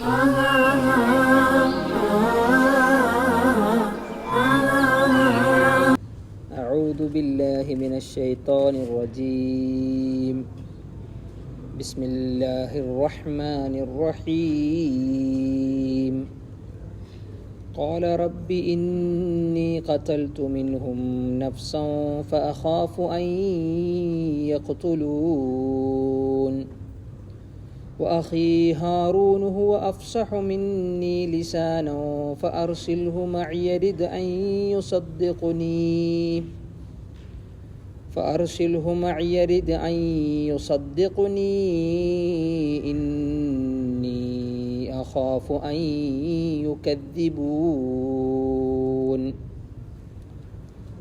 أعوذ بالله من الشيطان الرجيم. بسم الله الرحمن الرحيم. قال رب إني قتلت منهم نفسا فأخاف أن يقتلون. وأخي هارون هو أفصح مني لسانا فأرسله معي يرد أن يصدقني. فأرسله معي يرد أن يصدقني. إني أخاف أن يكذبون.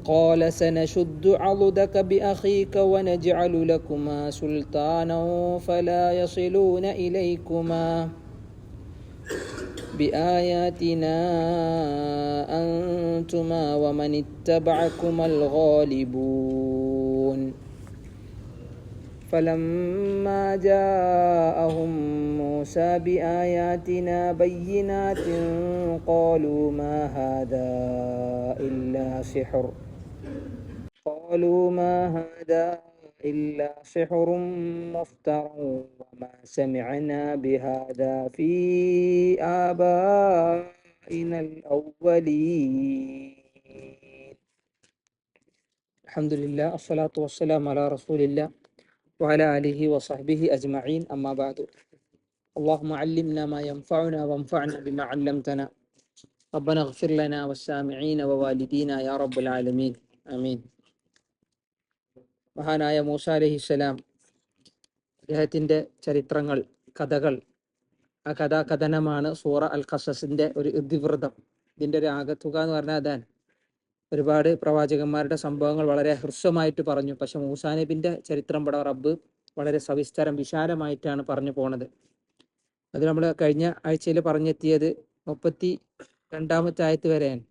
قال سنشد عضدك بأخيك ونجعل لكما سلطانا فلا يصلون إليكما. بآياتنا أنتما ومن اتبعكما الغالبون. فلما جاءهم موسى بآياتنا بينات قالوا ما هذا إلا سحر. قالوا ما هذا إلا سحر مفترى وما سمعنا بهذا في آبائنا الأولين. الحمد لله الصلاة والسلام على رسول الله وعلى آله وصحبه أجمعين أما بعد. اللهم علمنا ما ينفعنا وانفعنا بما علمتنا. ربنا اغفر لنا والسامعين ووالدينا يا رب العالمين. آمين. മഹാനായ മൂസ അലഹിസ്സലാം അദ്ദേഹത്തിന്റെ ചരിത്രങ്ങൾ കഥകൾ ആ കഥാകഥനമാണ് സൂറ അൽ ഖസസിന്റെ ഒരു ഇതിവൃതം. ഇതിന്റെ ഒരു ആകത്തുക എന്ന് പറഞ്ഞാൽ അതാണ്. ഒരുപാട് പ്രവാചകന്മാരുടെ സംഭവങ്ങൾ വളരെ ഹ്രസ്വമായിട്ട് പറഞ്ഞു. പക്ഷെ മൂസാനബിന്റെ ചരിത്രം പട റബ്ബ് വളരെ സവിസ്തരം വിശാലമായിട്ടാണ് പറഞ്ഞു പോണത്. അത് നമ്മൾ കഴിഞ്ഞ ആഴ്ചയിൽ പറഞ്ഞെത്തിയത് മുപ്പത്തി രണ്ടാമത്തെ ആയത്ത് വരെയാണ്.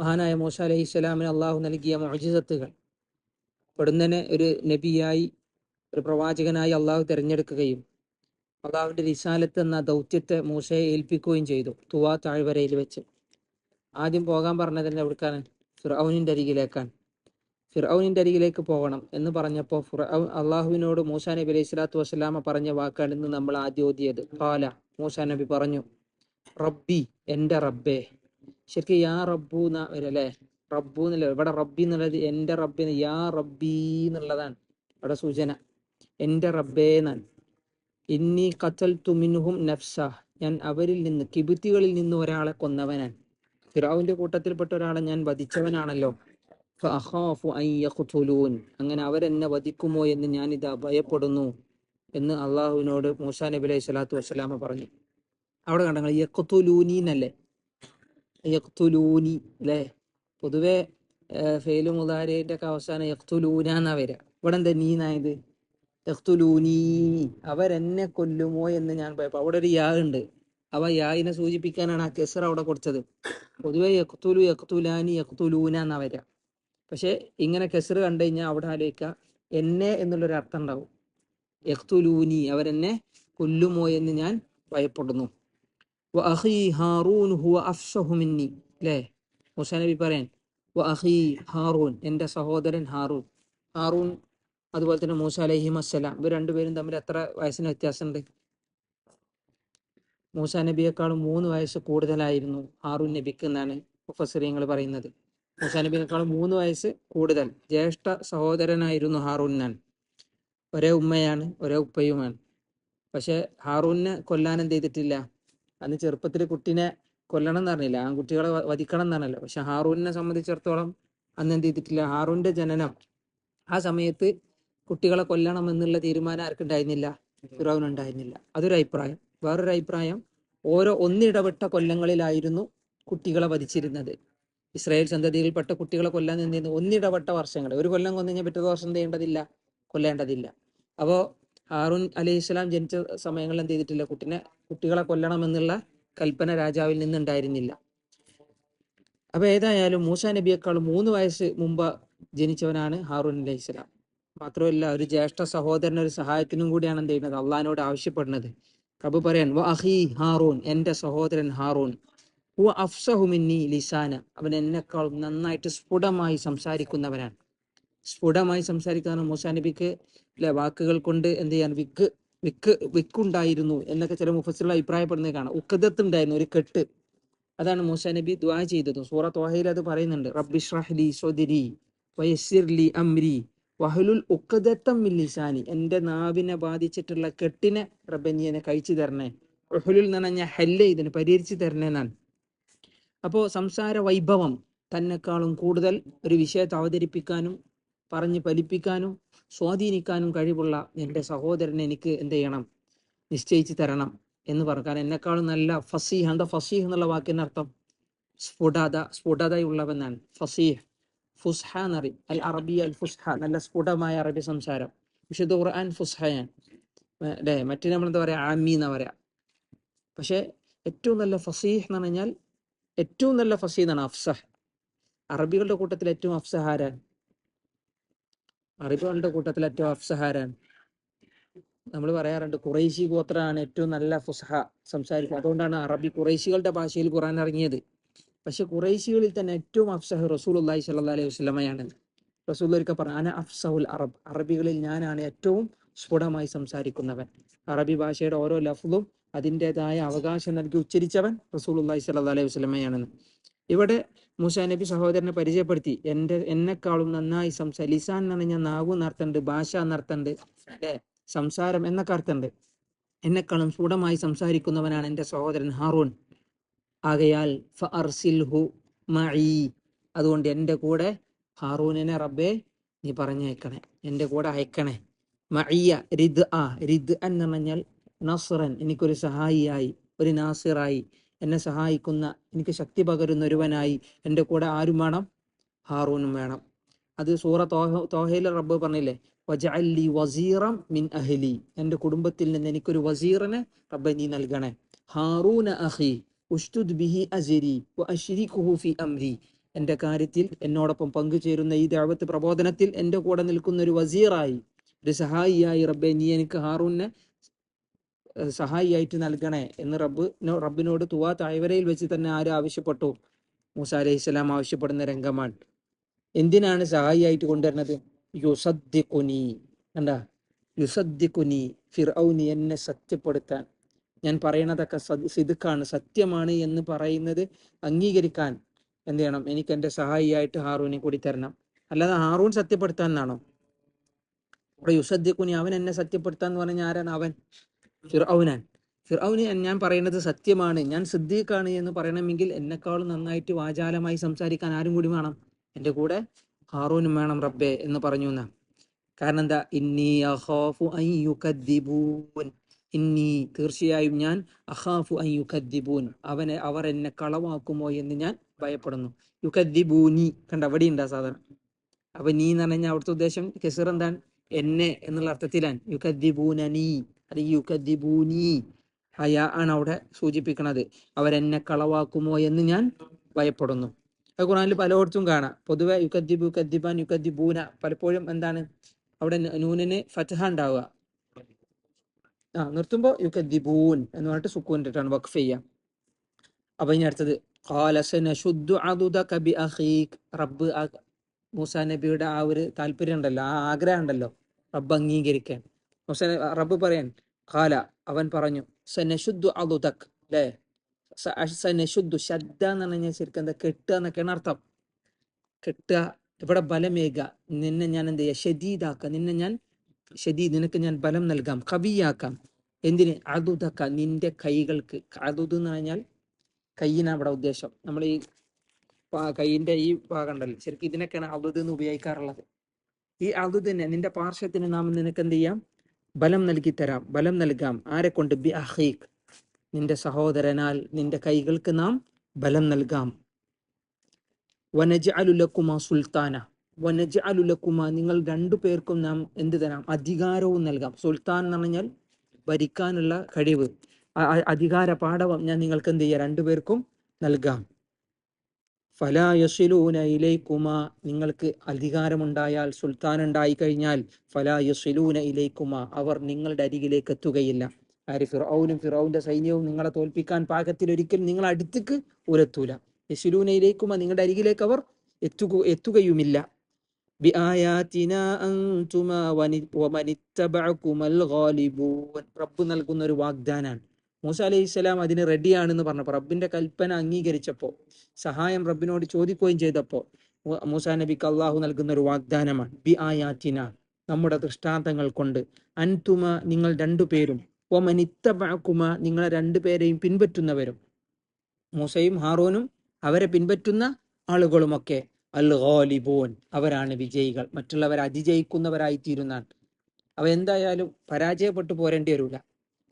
മഹാനായ മൂസ അലഹി സ്വലാമിന് അള്ളാഹു നൽകിയ മോജിസത്തുകൾ പെടുന്നനെ ഒരു നബിയായി ഒരു പ്രവാചകനായി അള്ളാഹു തിരഞ്ഞെടുക്കുകയും അള്ളാഹുവിന്റെ റിസാലത്ത് എന്ന ദൗത്യത്തെ മൂസയെ ഏൽപ്പിക്കുകയും ചെയ്തു തുവാ താഴ്വരയിൽ വെച്ച്. ആദ്യം പോകാൻ പറഞ്ഞത് തന്നെ എവിടുക്കാണ്? ഫിറൌനിന്റെ അരികിലേക്കാണ്. ഫിറൌനിന്റെ അരികിലേക്ക് പോകണം എന്ന് പറഞ്ഞപ്പോൾ ഫിറൌ അള്ളാഹുവിനോട് മൂസാ നബി അലൈഹി സ്വലാത്തു വസ്സലാമ പറഞ്ഞ വാക്കാണ് ഇന്ന് നമ്മൾ ആദ്യം ഓതിയത്. പാല മൂസാ നബി പറഞ്ഞു റബ്ബി എന്റെ റബ്ബേ ശരിക്കും യാ റബ്ബു എന്ന റബ്ബു എന്നല്ല ഇവിടെ റബ്ബി എന്നുള്ളത് എന്റെ റബ്ബിന് യാ റബ്ബി എന്നുള്ളതാണ് അവിടെ സൂചന. എന്റെ റബ്ബേ എന്നാണ് ഇന്നി കത്തൽ തുമിനുഹും നഫ്സ. ഞാൻ അവരിൽ നിന്ന് കിബുത്തികളിൽ നിന്ന് ഒരാളെ കൊന്നവനാണ്. ഫിറാവിന്റെ കൂട്ടത്തിൽപ്പെട്ട ഒരാളെ ഞാൻ വധിച്ചവനാണല്ലോ. അങ്ങനെ അവരെന്നെ വധിക്കുമോ എന്ന് ഞാൻ ഇത് ഭയപ്പെടുന്നു എന്ന് അള്ളാഹുവിനോട് മൂസാ നബി അലൈഹി സ്വലാത്തു വസ്സലാമ പറഞ്ഞു. അവിടെ കണ്ടങ്ങൾ യഖ്തുലൂനി എന്നല്ലേ യഖ്തുലൂനി അല്ലേ പൊതുവെ ഫെയിലു മുതാരിന്റെ ഒക്കെ അവസാനം യഖ്തുലൂന എന്നാ വരിക. ഇവിടെ എന്താ നീനായത് എഖ്തുലൂനീ അവരെന്നെ കൊല്ലുമോ എന്ന് ഞാൻ പറയപ്പോ അവിടെ ഒരു യാ ഉണ്ട്. അവ യായിനെ സൂചിപ്പിക്കാനാണ് ആ കെസർ അവിടെ കൊടുത്തത്. പൊതുവെ യഖ്തുലു യഖ്തുലാനി യഖ്തുലൂന എന്നാ വരിക. പക്ഷെ ഇങ്ങനെ കെസർ കണ്ടു കഴിഞ്ഞാൽ അവിടെ ആലോചിക്കുക എന്നെ എന്നുള്ളൊരു അർത്ഥം ഉണ്ടാവും. യഖ്തുലൂനി അവരെന്നെ കൊല്ലുമോ എന്ന് ഞാൻ ഭയപ്പെടുന്നു. അല്ലേ മൂസാ നബി പറയാൻ വഅഖീ ഹാറൂൻ എന്റെ സഹോദരൻ ഹാറൂൻ. ഹാറൂൻ അതുപോലെ തന്നെ മൂസ അലഹിം അസ്സലാം ഇവർ രണ്ടുപേരും തമ്മിൽ എത്ര വയസ്സിന് വ്യത്യാസമുണ്ട്? മൂസ നബിയെക്കാളും മൂന്ന് വയസ്സ് കൂടുതലായിരുന്നു ഹാറൂൻ നബിക്ക് എന്നാണ് മുഫസറിയങ്ങൾ പറയുന്നത്. മൂസ നബിയെക്കാളും മൂന്ന് വയസ്സ് കൂടുതൽ ജ്യേഷ്ഠ സഹോദരനായിരുന്നു ഹാറൂൻ എന്നാണ് ഒരേ ഉമ്മയാണ് ഒരേ ഉപ്പയുമാണ്. പക്ഷെ ഹാറൂനെ കൊല്ലാൻ എന്ത് ചെയ്തിട്ടില്ല? അന്ന് ചെറുപ്പത്തിൽ കുട്ടീനെ കൊല്ലണം എന്ന് പറഞ്ഞില്ല ആൺകുട്ടികളെ വധിക്കണം എന്നാണല്ലോ. പക്ഷെ ഹാറൂനെ സംബന്ധിച്ചിടത്തോളം അന്ന് എന്ത് ചെയ്തിട്ടില്ല. ഹാറൂന്റെ ജനനം ആ സമയത്ത് കുട്ടികളെ കൊല്ലണം എന്നുള്ള തീരുമാനം ആർക്കുണ്ടായിരുന്നില്ല ഫിറോവിനുണ്ടായിരുന്നില്ല അതൊരു അഭിപ്രായം. വേറൊരു അഭിപ്രായം ഓരോ ഒന്നിടവിട്ട കൊല്ലങ്ങളിലായിരുന്നു കുട്ടികളെ വധിച്ചിരുന്നത്. ഇസ്രായേൽ സന്തതിയിൽപ്പെട്ട കുട്ടികളെ കൊല്ലാൻ നിന്നിരുന്നു ഒന്നിടവട്ട വർഷങ്ങൾ ഒരു കൊല്ലം കൊന്നു കഴിഞ്ഞാൽ പിറ്റേ വർഷം ചെയ്യേണ്ടതില്ല? കൊല്ലേണ്ടതില്ല. അപ്പോ ഹാറൂൻ അലൈഹി ഇസ്ലാം ജനിച്ച സമയങ്ങളിൽ എന്ത് ചെയ്തിട്ടില്ല? കുട്ടിനെ കുട്ടികളെ കൊല്ലണം എന്നുള്ള കൽപ്പന രാജാവിൽ നിന്നുണ്ടായിരുന്നില്ല. അപ്പൊ ഏതായാലും മൂസ നബിയേക്കാൾ മൂന്ന് വയസ്സ് മുമ്പ് ജനിച്ചവനാണ് ഹാറൂൻ അലൈഹി ഇസ്ലാം മാത്രമല്ല ഒരു ജ്യേഷ്ഠ സഹോദരൻ ഒരു സഹായത്തിനും കൂടിയാണ് എന്ത് ചെയ്യുന്നത്? അള്ളഹാനോട് ആവശ്യപ്പെടുന്നത്. പ്രഭു പറയാൻ വ ഹാറൂൻ എന്റെ സഹോദരൻ ഹാറൂൻ. ഹുവ അഫ്സഹു മിന്നി ലിസാന. അവൻ എന്നെക്കാൾ നന്നായിട്ട് സ്ഫുടമായി സംസാരിക്കുന്നവനാണ്. സ്ഫുടമായി സംസാരിക്കുന്ന മൂസാ നബിക്ക് അല്ലെ വാക്കുകൾ കൊണ്ട് എന്ത് ചെയ്യാൻ? വിക്ക് വിക്ക് വിക്കുണ്ടായിരുന്നു എന്നൊക്കെ ചില മുഫസിലുള്ള അഭിപ്രായപ്പെടുന്നത് കാണാം ഉക്കദത്തുണ്ടായിരുന്നു ഒരു കെട്ട്. അതാണ് മൂസ നബി ദ്വാ ചെയ്തത്. സൂറ തോഹയിൽ അത് പറയുന്നുണ്ട്. റബ്ബിഷ്റഹ്ലി സ്വദിരി വയസ്സിർലി അമ്രി വഹലുൽ ഉക്കദത്തം മില്ലിസാനി എന്റെ നാവിനെ ബാധിച്ചിട്ടുള്ള കെട്ടിനെ റബ്ബനി എന്നെ കഴിച്ചു തരണേ. റഹുലുൽ എന്ന് ഞാൻ ഹെല്ല ഇതിന് പരിഹരിച്ചു തരണേ എന്നാണ്. അപ്പോൾ സംസാര വൈഭവം തന്നെക്കാളും കൂടുതൽ ഒരു വിഷയത്തെ അവതരിപ്പിക്കാനും പറഞ്ഞ് ഫലിപ്പിക്കാനും സ്വാധീനിക്കാനും കഴിവുള്ള എന്റെ സഹോദരൻ എനിക്ക് എന്ത് ചെയ്യണം? നിശ്ചയിച്ചു തരണം എന്ന് പറഞ്ഞാൽ എന്നെക്കാളും നല്ല ഫസീഹ് എന്താ ഫസീഹ് എന്നുള്ള വാക്കിനർത്ഥം അർത്ഥം? സ്ഫുടത സ്ഫുടതയുള്ളവനാണ്. ഫസീഹ് ഫുസ്ഹ എന്നറിയും അൽ അറബി അൽ ഫുസ്ഹ നല്ല സ്ഫുടമായ അറബി സംസാരം. വിശുദ്ധ ഖുർആൻ ഫുസ്ഹയാണ്. അല്ലേ മറ്റു നമ്മൾ എന്താ പറയാ? ആമി എന്നാ പറയാ. പക്ഷെ ഏറ്റവും നല്ല ഫസീഹ് എന്ന് പറഞ്ഞാൽ ഏറ്റവും നല്ല ഫസീഹ് എന്നാണ് അഫ്സഹ്. അറബികളുടെ കൂട്ടത്തിൽ ഏറ്റവും അഫ്സഹ് ആരാൻ അറബികളുടെ കൂട്ടത്തിൽ ഏറ്റവും അഫ്സഹാരാണ്. നമ്മൾ പറയാറുണ്ട് കുറേശി ഗോത്രമാണ് ഏറ്റവും നല്ല ഫുസഹ സംസാരിക്കുക. അതുകൊണ്ടാണ് അറബി കുറേശികളുടെ ഭാഷയിൽ ഖുറാൻ ഇറങ്ങിയത്. പക്ഷെ കുറേശികളിൽ തന്നെ ഏറ്റവും അഫ്സഹ റസൂൽ അള്ളാഹി സല്ലാ അലൈഹി വസ്ലമയാണ് റസൂൽ ഒരിക്കൽ പറഞ്ഞു അന അഫ്സഹുൽ അറബ്. അറബികളിൽ ഞാനാണ് ഏറ്റവും സ്ഫുടമായി സംസാരിക്കുന്നവൻ. അറബി ഭാഷയുടെ ഓരോ ലഫ്ലും അതിന്റെതായ അവകാശം നൽകി ഉച്ചരിച്ചവൻ റസൂൽ അള്ളാഹി സല്ലാ അലൈഹി വസ്ലമയാണെന്ന് ഇവിടെ മൂസാ നബി സഹോദരനെ പരിചയപ്പെടുത്തി. എന്റെ എന്നെക്കാളും നന്നായി സംസാ ലിസാൻ എന്നാണ് ഞാൻ നാവു നടത്തുന്നുണ്ട് ഭാഷ നടത്തുന്നുണ്ട് അല്ലേ? സംസാരം എന്നൊക്കെ അർത്ഥമുണ്ട് എന്നെക്കാളും സ്ഫുടമായി സംസാരിക്കുന്നവനാണ് എന്റെ സഹോദരൻ ഹാറൂൺ. ആകയാൽ അതുകൊണ്ട് എന്റെ കൂടെ ഹാറൂനെ റബ്ബേ നീ പറഞ്ഞയക്കണേ. എന്റെ കൂടെ അയക്കണേ. മഈയ റിദ് ആ റിദ് എന്ന് പറഞ്ഞാൽ നസ്റൻ എനിക്കൊരു സഹായിയായി ഒരു നാസിറായി. എന്നെ സഹായിക്കുന്ന എനിക്ക് ശക്തി പകരുന്ന ഒരുവനായി എന്റെ കൂടെ ആരും വേണം? ഹാറൂനും വേണം. അത് സൂറ തോഹ തോഹയിലെ റബ്ബ് പറഞ്ഞില്ലേ? വജഅല്ലി വസീറം മിൻ അഹ്ലി. എന്റെ കുടുംബത്തിൽ നിന്ന് എനിക്കൊരു വസീറിനെ റബ്ബ് നീ നൽകണേ. ഹാറൂന അഹി ഉഷ്തുദ് ബിഹി അസിരി അഷിരി ഫി അംരി. എന്റെ കാര്യത്തിൽ എന്നോടൊപ്പം പങ്കുചേരുന്ന ഈ ദഅവത്ത് പ്രബോധനത്തിൽ എന്റെ കൂടെ നിൽക്കുന്ന ഒരു വസീറായി ഒരു സഹായിയായി റബ്ബെ നീ എനിക്ക് ഹാറൂനെ സഹായിയായിട്ട് നൽകണേ എന്ന് റബ്ബ് റബ്ബിനോട് തുവാ താഴ്വരയിൽ വെച്ച് തന്നെ ആര് ആവശ്യപ്പെട്ടു? മൂസ അലൈഹി സ്വലാം ആവശ്യപ്പെടുന്ന രംഗമാണ്. എന്തിനാണ് സഹായിയായിട്ട് കൊണ്ടുവരുന്നത്? യുസദ്ദിഖുനി. കണ്ട? യുസദ്ദിഖുനി. ഫിർഔനി എന്നെ സത്യപ്പെടുത്താൻ. ഞാൻ പറയണതൊക്കെ സദ് സിദുക്കാണ് സത്യമാണ് എന്ന് പറയുന്നത് അംഗീകരിക്കാൻ എന്ത് ചെയ്യണം എനിക്ക് എന്റെ സഹായിയായിട്ട് ഹാറൂനെ കൂടി തരണം. അല്ലാതെ ഹാറൂൺ സത്യപ്പെടുത്താൻ എന്നാണോ? ഇവിടെ യുസദ്ദിഖുനി അവൻ എന്നെ സത്യപ്പെടുത്താൻ എന്ന് പറഞ്ഞാൽ ആരാണ്? അവൻ. ഫിർഔനാൻ. ഫിർഔന് ഞാൻ പറയുന്നത് സത്യമാണ്. ഞാൻ സിദ്ദീഖാണ് എന്ന് പറയണമെങ്കിൽ എന്നെക്കാളും നന്നായിട്ട് വാചാലമായി സംസാരിക്കാൻ ആരും കൂടി വേണം. എന്റെ കൂടെ ഹാറൂനും വേണം റബ്ബെ എന്ന് പറഞ്ഞു എന്നാ. കാരണം എന്താ? ഇന്നി അഹാഫു അൻ യുകദ്ദിബൂൻ ഇന്നി തീർച്ചയായും ഞാൻ അഹാഫു അൻ അവനെ അവർ എന്നെ കളവാക്കുമോ എന്ന് ഞാൻ ഭയപ്പെടുന്നു. യുകദ്ദിബൂനി കണ്ട? അവിടെ ഉണ്ടാ സാധനം. അപ്പൊ നീ എന്ന് പറഞ്ഞാൽ അവിടുത്തെ ഉദ്ദേശം കെസിർ എന്താണ്? എന്നെ എന്നുള്ള അർത്ഥത്തിലാണ്. യുകദ്ദിബൂനനി അല്ലെങ്കിൽ യുഗദിബൂനി ഹയ ആണ് അവിടെ സൂചിപ്പിക്കുന്നത് അവരെന്നെ കളവാക്കുമോ എന്ന് ഞാൻ ഭയപ്പെടുന്നു. അത് ഖുറാനിൽ പലയിടത്തും കാണാം. പൊതുവെ യുഗദ്ദിബു കദ്ദിബാൻ യുഗദ്ദിബൂന പലപ്പോഴും എന്താണ്? അവിടെ നൂനന് ഫതഹ ഉണ്ടാവുക. ആ നിർത്തുമ്പോ യുഗദ്ദിബൂൻ എന്ന് പറഞ്ഞിട്ട് സുക്കൂൻ ഇട്ടിട്ടാണ് വഖഫ് ചെയ്യ. അപ്പൊ ഇനി അടുത്തത്. റബ്ബ് മൂസാ നബിയുടെ ആ ഒരു താല്പര്യം ഉണ്ടല്ലോ. ആ ആഗ്രഹം ഉണ്ടല്ലോ. റബ്ബ് അംഗീകരിക്കാൻ. മൂസ റബ്ബ് പറയാൻ ഖാല അവൻ പറഞ്ഞു സനശുദ്ദു അലുദക് അല്ലേ സനശുദ്ധു ശബ്ദ എന്ന് പറഞ്ഞാൽ ശരിക്കും എന്താ കെട്ടുക എന്നൊക്കെയാണ് അർത്ഥം. കെട്ടുക ഇവിടെ ബലമേക നിന്നെ ഞാൻ എന്ത് ചെയ്യാം? ഷദീദാക്ക നിന്നെ ഞാൻ ഷദീദ് നിനക്ക് ഞാൻ ബലം നൽകാം കവിയാക്കാം. എന്തിന്? അതുതക്ക നിന്റെ കൈകൾക്ക്. അതുത് എന്ന് പറഞ്ഞാൽ കയ്യിനാണ് അവിടെ ഉദ്ദേശം. നമ്മൾ ഈ കൈയിന്റെ ഈ ഭാഗം ഉണ്ടല്ലോ. ശരിക്കും ഇതിനൊക്കെയാണ് അതുത് എന്ന് ഉപയോഗിക്കാറുള്ളത്. ഈ അതുതന്നെ നിന്റെ പാർശ്വത്തിന് നാം നിനക്ക് എന്ത് ചെയ്യാം? ബലം നൽകി തരാം ബലം നൽകാം. ആരെ കൊണ്ട്? ബി അഹീഖ്. നിന്റെ സഹോദരനാൽ നിന്റെ കൈകൾക്ക് നാം ബലം നൽകാം. വനജഅലുലക്കുമ സുൽത്താന. വനജഅലുലക്കുമ നിങ്ങൾ രണ്ടു പേർക്കും നാം എന്ത് തരാം? അധികാരവും നൽകാം. സുൽത്താൻ എന്ന് പറഞ്ഞാൽ ഭരിക്കാനുള്ള കഴിവ്. അധികാര പാഠവം ഞാൻ നിങ്ങൾക്ക് എന്ത് ചെയ്യാം? രണ്ടുപേർക്കും നൽകാം. ഫലാ യസിലൂന ഇലൈക്കുമ. നിങ്ങൾക്ക് അധികാരമുണ്ടായാൽ സുൽത്താൻ ഉണ്ടായി കഴിഞ്ഞാൽ ഫലായസിലൂന ഇലൈക്കുമ. അവർ നിങ്ങളുടെ അരികിലേക്ക് എത്തുകയില്ല. ആര് ഫിറൌനും ഫിറൌന്റെ സൈന്യവും നിങ്ങളെ തോൽപ്പിക്കാൻ പാകത്തിൽ ഒരിക്കലും നിങ്ങൾ അടുത്തേക്ക് ഉരത്തൂല. യശുലൂനയിലേക്കും നിങ്ങളുടെ അരികിലേക്ക് അവർ എത്തുക എത്തുകയുമില്ല. റബ്ബ് നൽകുന്ന ഒരു വാഗ്ദാനാണ്. മൂസ അലൈഹി ഇസ്ലാം അതിന് റെഡിയാണെന്ന് പറഞ്ഞപ്പോൾ റബ്ബിന്റെ കൽപ്പന അംഗീകരിച്ചപ്പോൾ സഹായം റബ്ബിനോട് ചോദിക്കുകയും ചെയ്തപ്പോൾ മൂസ നബിക്ക് അള്ളാഹു നൽകുന്ന ഒരു വാഗ്ദാനമാണ്. ബി ആയാത്തിന നമ്മുടെ ദൃഷ്ടാന്തങ്ങൾ കൊണ്ട്. അൻതുമ നിങ്ങൾ രണ്ടുപേരും ഒമനിത്തബഅകുമ നിങ്ങളെ രണ്ടുപേരെയും പിൻപറ്റുന്നവരും. മൂസയും ഹാറൂനും അവരെ പിൻപറ്റുന്ന ആളുകളുമൊക്കെ അൽ ഗാലിബൂൻ അവരാണ് വിജയികൾ. മറ്റുള്ളവരെ അതിജയിക്കുന്നവരായി തീരുന്നാണ് അവ എന്തായാലും പരാജയപ്പെട്ടു പോരേണ്ടി വരൂല.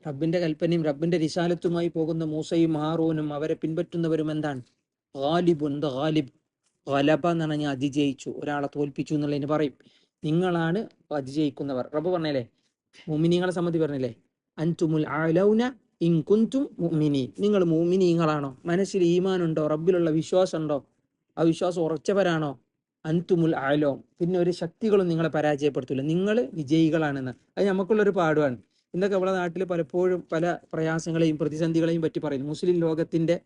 റബ്ബിന്റെ കൽപ്പനയും റബ്ബിന്റെ റിസാലത്തുമായി പോകുന്ന മൂസയും ഹാറൂനും അവരെ പിൻപറ്റുന്നവരും എന്താണ്? ഗാലിബുൻ ദ ഗാലിബ്. ഗലബ എന്നാണ് ഞാൻ അതിജയിച്ചു. ഒരാളെ തോൽപ്പിച്ചു എന്നുള്ളതിന് പറയും. നിങ്ങളാണ് അതിജയിക്കുന്നവർ. റബ്ബ് പറഞ്ഞല്ലേ? മുമിനിങ്ങളെ സംബന്ധി പറഞ്ഞില്ലേ? അൻതുമുൽ ആലൗന ഇൻകുന്തും മോമിനി നിങ്ങൾ മുഅ്മിനീങ്ങളാണോ? മനസ്സിൽ ഈമാൻ ഉണ്ടോ റബ്ബിലുള്ള വിശ്വാസം ഉണ്ടോ ആ വിശ്വാസം ഉറച്ചവരാണോ? അൻതുമുൽ ആലോം പിന്നെ ഒരു ശക്തികളും നിങ്ങളെ പരാജയപ്പെടുത്തില്ല. നിങ്ങൾ വിജയികളാണെന്ന്. അത് നമുക്കുള്ളൊരു പാടുവാണ് ഇന്നൊക്കെ നമ്മുടെ നാട്ടിൽ പലപ്പോഴും പല പ്രയാസങ്ങളെയും പ്രതിസന്ധികളെയും പറ്റി പറയുന്നു. മുസ്ലിം ലോകത്തിന്റെ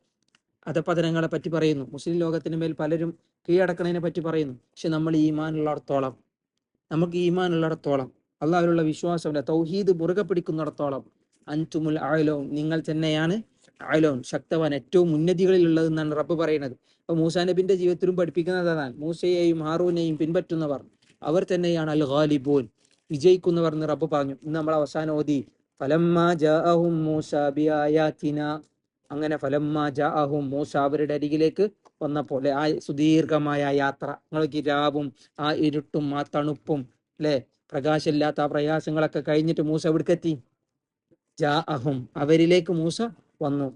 അധപതനങ്ങളെ പറ്റി പറയുന്നു. മുസ്ലിം ലോകത്തിന് മേൽ പലരും കീഴടക്കണതിനെ പറ്റി പറയുന്നു. പക്ഷെ നമ്മൾ ഈമാനുള്ളിടത്തോളം നമുക്ക് ഈമാൻ ഉള്ളിടത്തോളം അള്ളാഹുലുള്ള വിശ്വാസമില്ല തൗഹീദ് മുറുകെ പിടിക്കുന്നിടത്തോളം അൻതുമുൽ ആലോൻ നിങ്ങൾ തന്നെയാണ് ആയലോൻ ശക്തവാൻ ഏറ്റവും ഉന്നതികളിലുള്ളത് എന്നാണ് റബ്ബ് പറയുന്നത്. അപ്പൊ മൂസാ നബിന്റെ ജീവിതത്തിലും പഠിപ്പിക്കുന്നത് അതാണ്. മൂസയെയും ഹാറൂനെയും പിൻപറ്റുന്നവർ അവർ തന്നെയാണ് അൽ ഗാലിബൂൻ വിജയിക്കുന്നവർ എന്ന് റബ്ബ് പറഞ്ഞു. ഇന്ന് നമ്മൾ അവസാനം ഓതി. ഫലമ്മാ ജാഅഹും അങ്ങനെ ഫലമ്മാ ജാഅഹും അവരുടെ അരികിലേക്ക് വന്നപ്പോൾ ആ സുദീർഘമായ യാത്ര നിങ്ങൾക്ക് രാവും ആ ഇരുട്ടും ആ തണുപ്പും അല്ലെ? പ്രകാശമില്ലാത്ത ആ പ്രയാസങ്ങളൊക്കെ കഴിഞ്ഞിട്ട് മൂസ എവിടേക്കെത്തി ജാ അഹും അവരിലേക്ക് മൂസ വന്നു.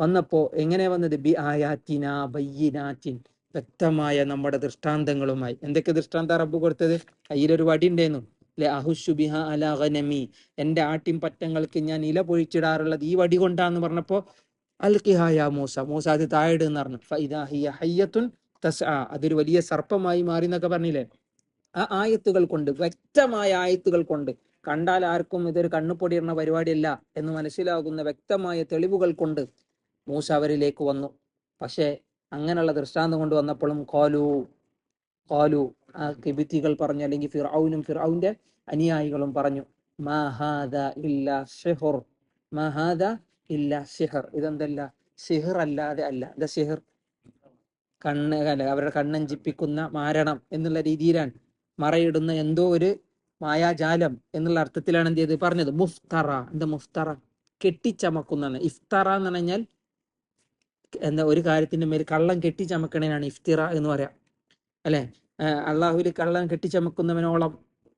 വന്നപ്പോ എങ്ങനെ വന്നത്? ബി ആയാത്തിന ബയ്യനാറ്റിൻ വ്യക്തമായ നമ്മുടെ ദൃഷ്ടാന്തങ്ങളുമായി. എന്തൊക്കെ ദൃഷ്ടാന്ത റബ്ബ് കൊടുത്തത്? കയ്യിലൊരു വടി ഉണ്ടായിരുന്നു അല്ലെ അഹുഷു ബിഹ അല ഗനമി. എന്റെ ആട്ടിൻ പറ്റങ്ങൾക്ക് ഞാൻ ഇല പൊഴിച്ചിടാറുള്ളത് ഈ വടി കൊണ്ടാന്ന് പറഞ്ഞപ്പോ അൽക്കിഹായ മൂസ മൂസ അത് താഴെ പറഞ്ഞു. ഹയ്യത്തുൻ തസ്ആ. അതൊരു വലിയ സർപ്പമായി മാറി എന്നൊക്കെ പറഞ്ഞില്ലേ? ആ ആയത്തുകൾ കൊണ്ട് വ്യക്തമായ ആയത്തുകൾ കൊണ്ട് കണ്ടാൽ ആർക്കും ഇതൊരു കണ്ണുപൊടിയിടുന്ന പരിപാടിയല്ല എന്ന് മനസ്സിലാകുന്ന വ്യക്തമായ തെളിവുകൾ കൊണ്ട് മൂസ അവരിലേക്ക് വന്നു. പക്ഷേ അങ്ങനെയുള്ള ദൃഷ്ടാന്തം കൊണ്ട് വന്നപ്പോഴും കോലു കോലു ആ കിബിത്തികൾ പറഞ്ഞു അല്ലെങ്കിൽ ഫിറൌനും ഫിറൌന്റെ അനുയായികളും പറഞ്ഞു മഹാദ ഇല്ല ഷെഹുർ മഹാദ ഇല്ല സിഹർ ഇതെന്തല്ല? ഷിഹർ അല്ലാതെ അല്ല. എന്താ ഷിഹർ കണ്ണ് അല്ല അവരുടെ കണ്ണഞ്ചിപ്പിക്കുന്ന മാരണം എന്നുള്ള രീതിയിലാണ് മറയിടുന്ന എന്തോ ഒരു മായാജാലം എന്നുള്ള അർത്ഥത്തിലാണ് എന്ത് ചെയ്ത് പറഞ്ഞത് മുഫ്തറ. എന്താ മുഫ്തറ? കെട്ടിച്ചമക്കുന്നതാണ്. ഇഫ്തറ എന്ന് പറഞ്ഞാൽ എന്താ ഒരു കാര്യത്തിന്റെ മേൽ കള്ളം കെട്ടിച്ചമക്കണേനാണ് ഇഫ്തിറ എന്ന് പറയാം. അല്ലെ? അള്ളാഹുവിൽ കള്ളൻ കെട്ടിച്ചമക്കുന്നവനോളം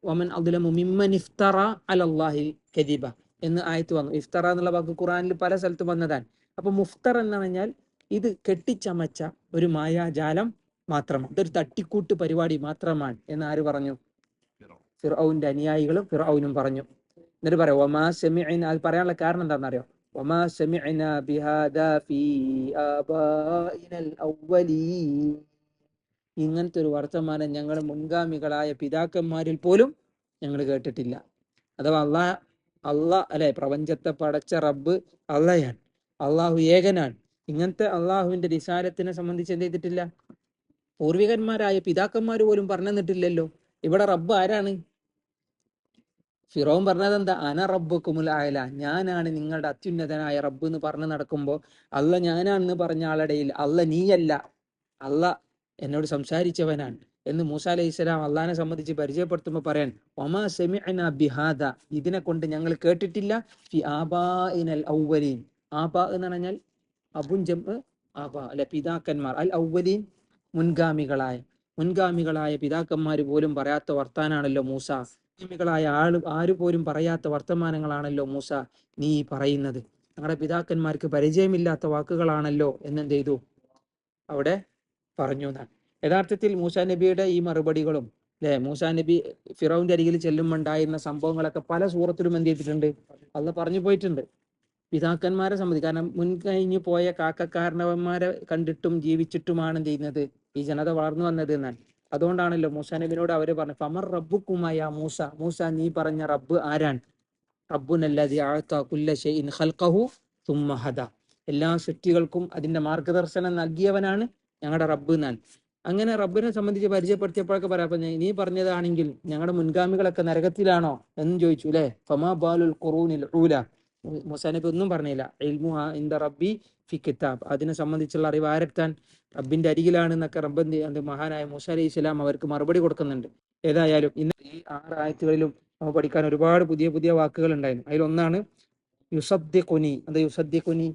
ഒമൻ അതിലമു മിമ്മൻ ഇഫ്തറ അലല്ലാഹി കദീബ എന്ന് ആയത്ത് വന്നു. ഇഫ്തറ എന്നുള്ള വാക്ക് ഖുറാനിൽ പല സ്ഥലത്ത് വന്നതാണ്. അപ്പൊ മുഫ്തർ എന്ന് പറഞ്ഞാൽ ഇത് കെട്ടിച്ചമച്ച ഒരു മായാജാലം മാത്രമാണ്. ഇതൊരു തട്ടിക്കൂട്ട് പരിപാടി മാത്രമാണ് എന്ന് ആര് പറഞ്ഞു? ഫിറൌന്റെ അനുയായികളും ഫിറൌനും പറഞ്ഞു. എന്നിട്ട് പറയാം ഒമാ സെമി അത് പറയാനുള്ള കാരണം എന്താണെന്നറിയോ? ഒമാ സെമിഅന ബിഹാദാ ഫീ ആബാഇനൽ അവ്വലീൻ ഇങ്ങനത്തെ ഒരു വർത്തമാനം ഞങ്ങളുടെ മുൻഗാമികളായ പിതാക്കന്മാരിൽ പോലും ഞങ്ങൾ കേട്ടിട്ടില്ല. അഥവാ അള്ളാ അള്ളാ അല്ലെ പ്രപഞ്ചത്തെ പടച്ച റബ്ബ് അള്ളയാണ് അള്ളാഹു ഏകനാണ്. ഇങ്ങനത്തെ അള്ളാഹുവിന്റെ നിസാരത്തിനെ സംബന്ധിച്ച് എന്ത് ചെയ്തിട്ടില്ല? പൂർവികന്മാരായ പിതാക്കന്മാർ പോലും പറഞ്ഞിട്ടില്ലല്ലോ ഇവിടെ റബ്ബ് ആരാണ്? ഫിറോൻ പറഞ്ഞത് എന്താ അന റബ്ബ് കുമുലായല ഞാനാണ് നിങ്ങളുടെ അത്യുന്നതനായ റബ്ബ് എന്ന് പറഞ്ഞു നടക്കുമ്പോ അല്ല ഞാനാണെന്ന് പറഞ്ഞ ആളുടെയിൽ അല്ല നീയല്ല. അല്ല എന്നോട് സംസാരിച്ചവനാണ്. എന്ന് മൂസ അലൈഹി സ്വലാം അള്ളഹാനെ സംബന്ധിച്ച് പരിചയപ്പെടുത്തുമ്പോൾ പറയാൻ ഒമാ സെമിഅന ബിഹാദ. ഇതിനെ കൊണ്ട് ഞങ്ങൾ കേട്ടിട്ടില്ല. ഫി ആബാഇനൽ ഔവലീൻ. ആബാ എന്ന് പറഞ്ഞാൽ അബുൻ ജം ആബാ അല്ലെ പിതാക്കന്മാർ. അൽ ഔവലീൻ മുൻഗാമികളായ. മുൻഗാമികളായ പിതാക്കന്മാർ പോലും പറയാത്ത വർത്താനാണല്ലോ മൂസ. മുൻഗാമികളായ ആൾ ആര് പോലും പറയാത്ത വർത്തമാനങ്ങളാണല്ലോ മൂസ നീ പറയുന്നത്. ഞങ്ങളുടെ പിതാക്കന്മാർക്ക് പരിചയമില്ലാത്ത വാക്കുകളാണല്ലോ എന്നെന്ത് ചെയ്തു അവിടെ പറഞ്ഞു എന്നാണ് യഥാർത്ഥത്തിൽ മൂസാ നബിയുടെ ഈ മറുപടികളും അല്ലെ മൂസാ നബി ഫിറോവിന്റെ അരികിൽ ചെല്ലുമ്പോണ്ടായിരുന്ന സംഭവങ്ങളൊക്കെ പല സൂറത്തിലും എന്ത് ചെയ്തിട്ടുണ്ട്? അള്ള പറഞ്ഞു പോയിട്ടുണ്ട്. പിതാക്കന്മാരെ സംബന്ധിച്ച് കാരണം മുൻകഴിഞ്ഞു പോയ കാക്കക്കാരണവന്മാരെ കണ്ടിട്ടും ജീവിച്ചിട്ടുമാണ് എന്ത് ചെയ്യുന്നത്? ഈ ജനത വളർന്നു വന്നത് എന്നാണ്. അതുകൊണ്ടാണല്ലോ മൂസാ നബിനോട് അവർ പറഞ്ഞു ഫമർ റബ്ബു കുമായ മൂസ മൂസ നീ പറഞ്ഞ റബ്ബ് ആരാണ്? റബ്ബുനല്ലദി അഅത കുല്ല എല്ലാ സൃഷ്ടികൾക്കും അതിന്റെ മാർഗദർശനം നൽകിയവനാണ് ഞങ്ങളുടെ റബ്ബ് എന്നാണ് അങ്ങനെ റബ്ബിനെ സംബന്ധിച്ച് പരിചയപ്പെടുത്തിയപ്പോഴൊക്കെ പറയാം അപ്പൊ നീ പറഞ്ഞതാണെങ്കിൽ ഞങ്ങളുടെ മുൻഗാമികളൊക്കെ നരകത്തിലാണോ എന്ന് ചോദിച്ചു അല്ലെ ഫമാ ബാലുൽ ഖുറൂനിൽ ഊല മുസാനബി ഒന്നും പറഞ്ഞില്ല. ഇൽമു റബ്ബി ഫി കിതാബ്. അതിനെ സംബന്ധിച്ചുള്ള അറിവ് ആരെത്താൻ റബ്ബിന്റെ അരികിലാണ് എന്നൊക്കെ റബ്ബ് അത് മഹാനായ മൂസ അലി ഇസ്ലാം അവർക്ക് മറുപടി കൊടുക്കുന്നുണ്ട്. ഏതായാലും ഇന്ന് ഈ ആറ് ആയത്തുകളിലും നമുക്ക് പഠിക്കാൻ ഒരുപാട് പുതിയ പുതിയ വാക്കുകൾ ഉണ്ടായിരുന്നു. അതിലൊന്നാണ് യുസദ്ദിഖുനി. അത് യുസദ്ദിഖുനി?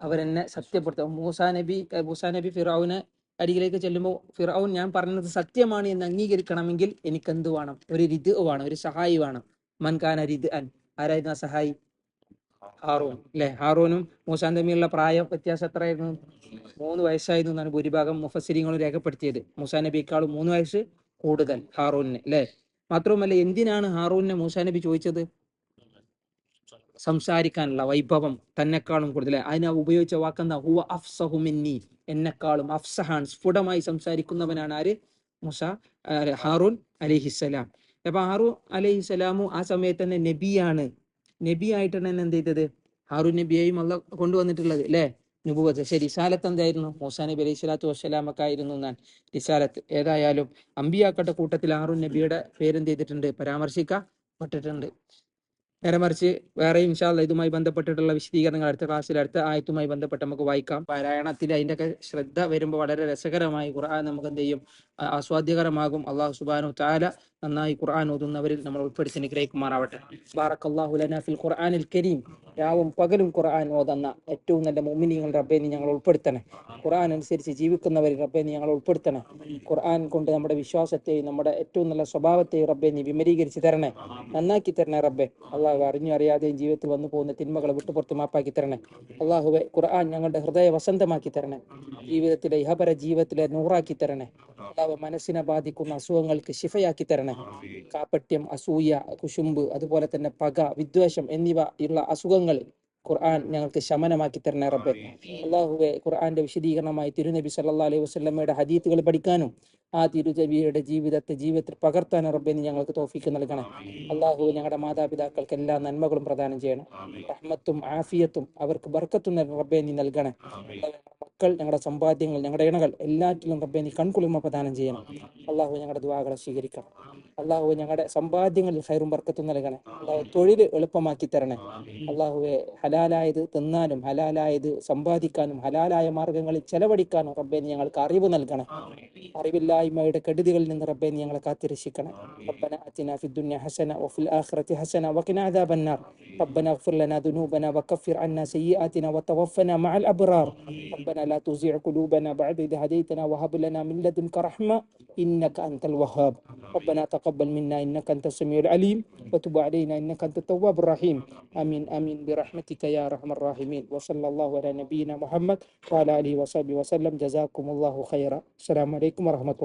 അവരെന്നെ സത്യപ്പെടുത്തും. മൂസാ നബി മൂസാ നബി ഫിറൌന് അരികിലേക്ക് ചെല്ലുമ്പോൾ ഫിറൌൻ ഞാൻ പറഞ്ഞത് സത്യമാണ് എന്ന് അംഗീകരിക്കണമെങ്കിൽ എനിക്ക് എന്ത് വേണം? ഒരു രിത് വേണം ഒരു സഹായി വേണം. മൻകാന രിത് അൻ. ആരായിരുന്നു ആ സഹായി? ഹാറൂൻ അല്ലെ? ഹാറൂനും മൂസാൻ തമ്മിലുള്ള പ്രായ വ്യത്യാസം എത്രയായിരുന്നു? മൂന്ന് വയസ്സായിരുന്നു എന്നാണ് ഭൂരിഭാഗം മുഫസിരിങ്ങളും രേഖപ്പെടുത്തിയത്. മൂസാ നബിയേക്കാളും മൂന്ന് വയസ്സ് കൂടുതൽ ഹാറൂനിന് അല്ലെ? മാത്രവുമല്ല എന്തിനാണ് ഹാറൂനിനെ മൂസാ നബി ചോദിച്ചത്? സംസാരിക്കാനുള്ള വൈഭവം തന്നെക്കാളും കൂടുതൽ അതിനെ ഉപയോഗിച്ച വാക്കെന്താ? ഹുവ അഫ്സഹുമിന്നി എന്നെക്കാളും അഫ്സഹാൻ സ്ഫുടമായി സംസാരിക്കുന്നവനാണ് ആര്? മുസ ഹാറൂൻ അലിഹിസലാം അപ്പൊ ഹാറൂൻ അലഹിസലാമു ആ സമയത്ത് തന്നെ നബിയാണ്. നബി ആയിട്ടാണ് തന്നെ എന്ത് ചെയ്തത്? ഹാറൂൻ നബിയെയും അല്ല കൊണ്ടുവന്നിട്ടുള്ളത് അല്ലേ? നുപുവത്ത് ശരി റിസാലത്ത് എന്തായിരുന്നു? മൂസാ നബി അലൈഹി സ്വലാത്തു വസ്സലാമൊക്കെ ആയിരുന്നു ഞാൻ റിസാലത്ത്. ഏതായാലും അമ്പിയാക്കട്ട കൂട്ടത്തിൽ ഹാറൂൻ നബിയുടെ പേരെന്ത് ചെയ്തിട്ടുണ്ട്? പരാമർശിക്കപ്പെട്ടിട്ടുണ്ട്. നേരെ മറിച്ച് വേറെ ഇൻഷാല്ല ഇതുമായി ബന്ധപ്പെട്ടിട്ടുള്ള വിശദീകരണങ്ങൾ അടുത്ത ക്ലാസ്സിൽ അടുത്ത ആയത്തുമായി ബന്ധപ്പെട്ട് നമുക്ക് വായിക്കാം. പാരായണത്തിൽ അതിന്റെയൊക്കെ ശ്രദ്ധ വരുമ്പോൾ വളരെ രസകരമായി ഖുർആൻ നമുക്ക് എന്ത് ചെയ്യും? ആസ്വാദ്യകരമാകും. അള്ളാഹു സുബാനു താല നന്നായി ഖുർആൻ ഓതുന്നവരിൽ നമ്മൾ ഉൾപ്പെടുത്തി അനുഗ്രഹിക്കുമാറാവട്ടെ. ബാറക്കല്ലാഹു ലനാ ഫിൽ ഖുർആനിൽ കരീം. രാവും പകലും ഖുർആൻ ഓതുന്ന ഏറ്റവും നല്ല മോമിനിയങ്ങൾ റബ്ബെ നീ ഞങ്ങൾ ഉൾപ്പെടുത്തണേ. ഖുർആൻ അനുസരിച്ച് ജീവിക്കുന്നവരെ റബ്ബെ നീ ഞങ്ങൾ ഉൾപ്പെടുത്തണേ. ഖുർആൻ കൊണ്ട് നമ്മുടെ വിശ്വാസത്തെയും നമ്മുടെ ഏറ്റവും നല്ല സ്വഭാവത്തെയും റബ്ബെ നീ വിമരീകരിച്ച് തരണേ. നന്നാക്കി തരണേ റബ്ബെ. അള്ളാഹു അറിഞ്ഞു അറിയാതെയും ജീവിതത്തിൽ വന്നു പോകുന്ന തിന്മകളെ വിട്ടുപുറത്ത് മാപ്പാക്കി തരണേ. അള്ളാഹുവെ ഖുർആൻ ഞങ്ങളുടെ ഹൃദയ വസന്തമാക്കി തരണേ. ജീവിതത്തിലെ ഇഹപര ജീവിതത്തിലെ നൂറാക്കി തരണേ. അള്ളാഹു മനസ്സിനെ ബാധിക്കുന്ന അസുഖങ്ങൾക്ക് ശിഫയാക്കി തരണേ. കാപ്പട്യം അസൂയ കുശുമ്പ് അതുപോലെ തന്നെ പക വിദ്വേഷം എന്നിവ ഉള്ള അസുഖങ്ങൾ ഖുർആൻ ഞങ്ങൾക്ക് ശമനമാക്കി തരണേ റബ്ബെ. അള്ളാഹുവെ ഖുർആന്റെ വിശദീകരണമായി തിരുനബി സല്ലാ അലൈഹി വസല്ലമയുടെ ഹദീത്തുകൾ പഠിക്കാനും ആ തിരുചവിയുടെ ജീവിതത്തെ ജീവിതത്തിൽ പകർത്താൻ റബ്ബെ നീ ഞങ്ങൾക്ക് തോഫിക്ക് നൽകണേ. അള്ളാഹു ഞങ്ങളുടെ മാതാപിതാക്കൾക്ക് എല്ലാ നന്മകളും പ്രദാനം ചെയ്യണം. റഹ്മത്തും ആഫിയത്തും അവർക്ക് ബർക്കത്തും റബ്ബേനി റബ്ബെ നീ നൽകണേ. മക്കൾ ഞങ്ങളുടെ സമ്പാദ്യങ്ങൾ ഞങ്ങളുടെ ഇണകൾ എല്ലാറ്റിലും റബ്ബെ നീ കൺകുളിമ പ്രദാനം ചെയ്യണം. അള്ളാഹു ഞങ്ങളുടെ ദുആകളെ സ്വീകരിക്കണം. അള്ളാഹു ഞങ്ങളുടെ സമ്പാദ്യങ്ങളിൽ ഹൈറും ബർക്കത്തും നൽകണേ. അള്ളാഹു തൊഴിൽ എളുപ്പമാക്കി തരണേ. അള്ളാഹുവെ ഹലാലായത് തിന്നാനും ഹലാലായത് സമ്പാദിക്കാനും ഹലാലായ മാർഗങ്ങളിൽ ചെലവഴിക്കാനും റബ്ബെ നീ ഞങ്ങൾക്ക് അറിവ് നൽകണേ. അറിവില്ലായ്മയുടെ കെടുതികളിൽ നിന്ന് റബ്ബെ നീ ഞങ്ങളെ കാത്തിരക്ഷിക്കണേ ربنا آتنا في الدنيا حسنة وفي الآخرة حسنة وقنا عذاب النار ربنا اغفر لنا ذنوبنا وكفر عنا سيئاتنا وتوفنا مع الأبرار ربنا لا تزغ قلوبنا بعد إذ هديتنا وهب لنا من لدنك رحمة إنك أنت الوهاب ربنا تقبل منا إنك أنت السميع العليم وتب علينا إنك أنت التواب الرحيم آمين آمين برحمتك يا أرحم الراحمين وصلى الله على نبينا محمد وعلى آله وصحبه وسلم جزاكم الله خيرا السلام عليكم ورحمة الله